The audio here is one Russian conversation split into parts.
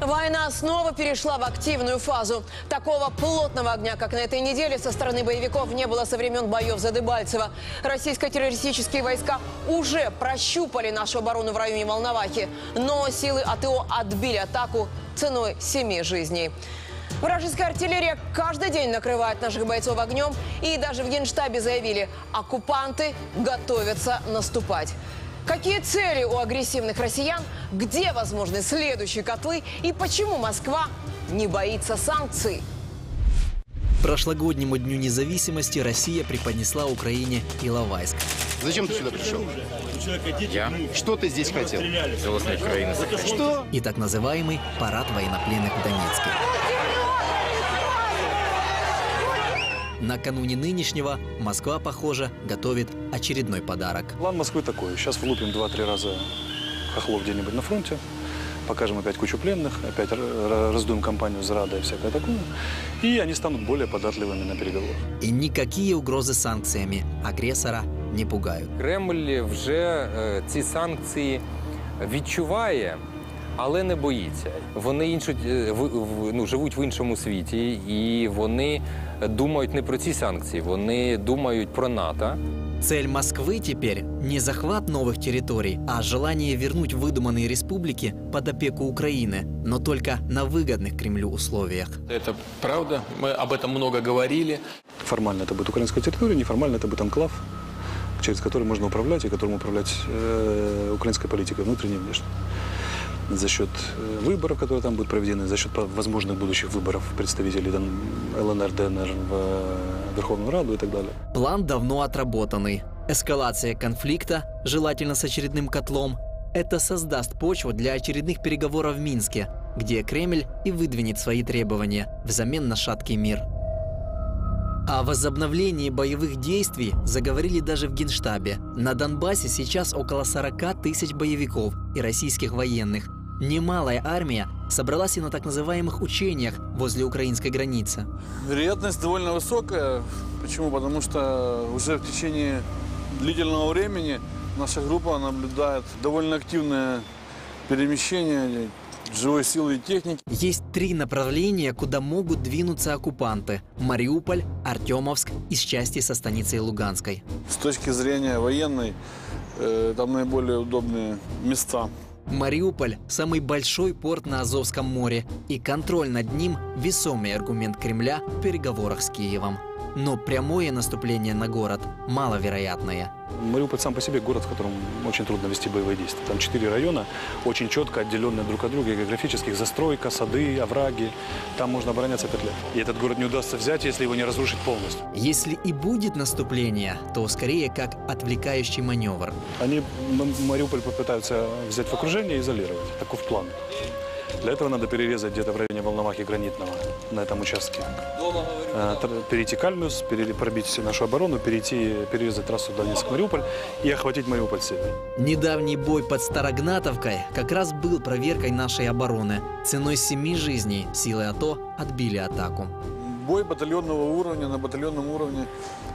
Война снова перешла в активную фазу. Такого плотного огня, как на этой неделе, со стороны боевиков не было со времен боев за Дебальцево. Российско-террористические войска уже прощупали нашу оборону в районе Волновахи. Но силы АТО отбили атаку ценой семи жизней. Вражеская артиллерия каждый день накрывает наших бойцов огнем. И даже в Генштабе заявили, оккупанты готовятся наступать. Какие цели у агрессивных россиян? Где возможны следующие котлы? И почему Москва не боится санкций? Прошлогоднему Дню независимости Россия преподнесла Украине Иловайск. Зачем ты сюда пришел? Я Что ты здесь хотел? целостной Украины. Что? И так называемый парад военнопленных в Донецке. Накануне нынешнего Москва, похоже, готовит очередной подарок. План Москвы такой. Сейчас влупим два-три раза хохлов где-нибудь на фронте, покажем опять кучу пленных, опять р- р- раздуем компанию зрада и всякое такое. И они станут более податливыми на переговорах. И никакие угрозы санкциями агрессора не пугают. Кремль вже е, ці санкції відчуває, але не боїться. Вони іншу, е, в- в- ну, живуть в іншому світі, і вони думають не про ці санкції, вони думають про НАТО. Цель Москвы теперь не захват новых территорий, а желание вернуть выдуманные республики под опеку Украины, но только на выгодных Кремлю условиях. Это правда. Мы об этом много говорили. Формально это будет украинская территория, неформально это будет анклав, через который можно управлять и которым управлять э, украинской политикой внутренней и внешней. За счет э, выборов, которые там будут проведены, за счет возможных будущих выборов представителей там, ЛНР, ДНР в э, Верховную Раду и так далее. План давно отработанный. Эскалация конфликта, желательно с очередным котлом, это создаст почву для очередных переговоров в Минске, где Кремль и выдвинет свои требования взамен на шаткий мир. О возобновлении боевых действий заговорили даже в Генштабе. На Донбассе сейчас около 40 тысяч боевиков и российских военных. Немалая армия собралась и на так называемых учениях возле украинской границы. Вероятность довольно высокая. Почему? Потому что уже в течение длительного времени наша группа наблюдает довольно активное перемещение живой силы и техники. Есть три направления, куда могут двинуться оккупанты. Мариуполь, Артемовск и с части со станицей Луганской. С точки зрения военной, э, там наиболее удобные места. Мариуполь – самый большой порт на Азовском море, и контроль над ним – весомый аргумент Кремля в переговорах с Киевом. Но прямое наступление на город маловероятное. Мариуполь сам по себе город, в котором очень трудно вести боевые действия. Там четыре района, очень четко отделенные друг от друга географических. Застройка, сады, овраги. Там можно обороняться пять лет. И этот город не удастся взять, если его не разрушить полностью. Если и будет наступление, то скорее как отвлекающий маневр. Они Мариуполь попытаются взять в окружение и изолировать. Таков план. Для этого надо перерезать где-то в районе Волновахи Гранитного на этом участке. Э, Перейти Кальмиус, пробить нашу оборону, перейти, перерезать трассу Донецк-Мариуполь и охватить Мариуполь с севера. Недавний бой под Старогнатовкой как раз был проверкой нашей обороны. Ценой семи жизней силы АТО отбили атаку. Бой батальонного уровня на батальонном уровне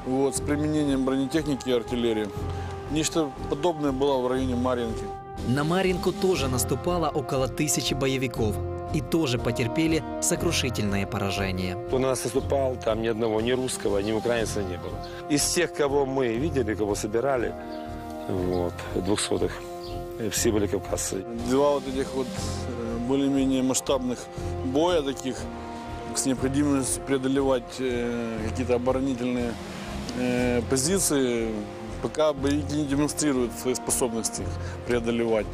вот, с применением бронетехники и артиллерии. Нечто подобное было в районе Марьинки. На Маринку тоже наступало около тысячи боевиков и тоже потерпели сокрушительное поражение. На нас наступал, там ни одного ни русского, ни украинца не было. Из тех, кого мы видели, кого собирали, вот, двухсотых, все были кавказцы. Два вот этих вот э, более-менее масштабных боя таких с необходимостью преодолевать э, какие-то оборонительные э, позиции, пока боевики не демонстрируют свои способности их преодолевать,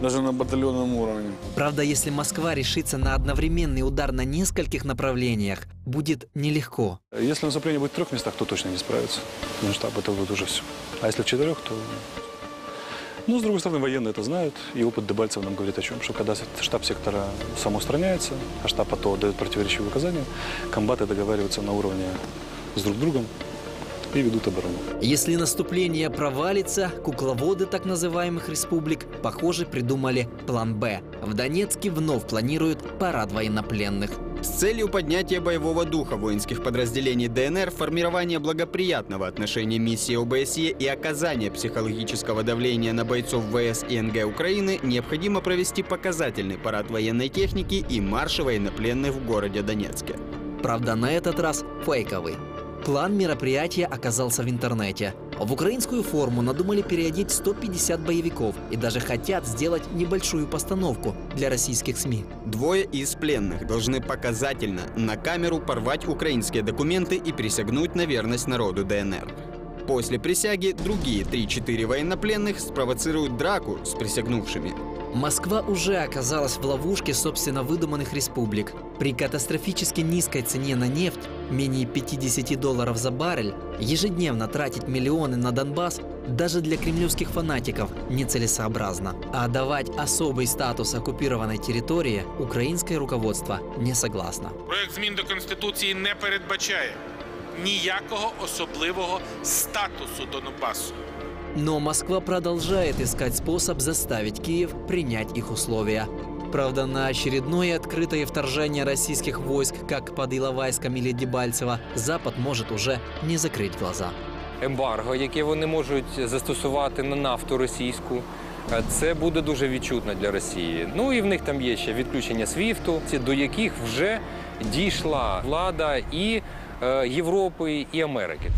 даже на батальонном уровне. Правда, если Москва решится на одновременный удар на нескольких направлениях, будет нелегко. Если наступление будет в трех местах, то точно не справится. Что штаб это будет уже все. А если в четырех, то... Ну, с другой стороны, военные это знают, и опыт Дебальцева нам говорит о чем, что когда штаб сектора самоустраняется, а штаб АТО дает противоречивые указания, комбаты договариваются на уровне с друг другом и ведут оборону. Если наступление провалится, кукловоды так называемых республик, похоже, придумали план «Б». В Донецке вновь планируют парад военнопленных. С целью поднятия боевого духа воинских подразделений ДНР, формирования благоприятного отношения миссии ОБСЕ и оказания психологического давления на бойцов ВС и НГ Украины необходимо провести показательный парад военной техники и марши военнопленных в городе Донецке. Правда, на этот раз фейковый. План мероприятия оказался в интернете. В украинскую форму надумали переодеть 150 боевиков и даже хотят сделать небольшую постановку для российских СМИ. Двое из пленных должны показательно на камеру порвать украинские документы и присягнуть на верность народу ДНР. После присяги другие 3-4 военнопленных спровоцируют драку с присягнувшими. Москва уже оказалась в ловушке собственно выдуманных республик. При катастрофически низкой цене на нефть, менее 50 долларов за баррель, ежедневно тратить миллионы на Донбасс даже для кремлевских фанатиков нецелесообразно. А давать особый статус оккупированной территории украинское руководство не согласно. Проект змін до Конституції не передбачає ніякого особливого статусу Донбасу. Но Москва продолжает искать способ заставить Киев принять их условия. Правда, на очередное открытое вторжение российских войск, как под Иловайском или Дебальцево, Запад может уже не закрыть глаза. Ембарго, яке вони можуть застосувати на нафту російську. е, Це буде дуже відчутно для Росії. Ну і в них там є ще відключення СВІФТу, до яких вже дійшла влада і е, Європи, і Америки.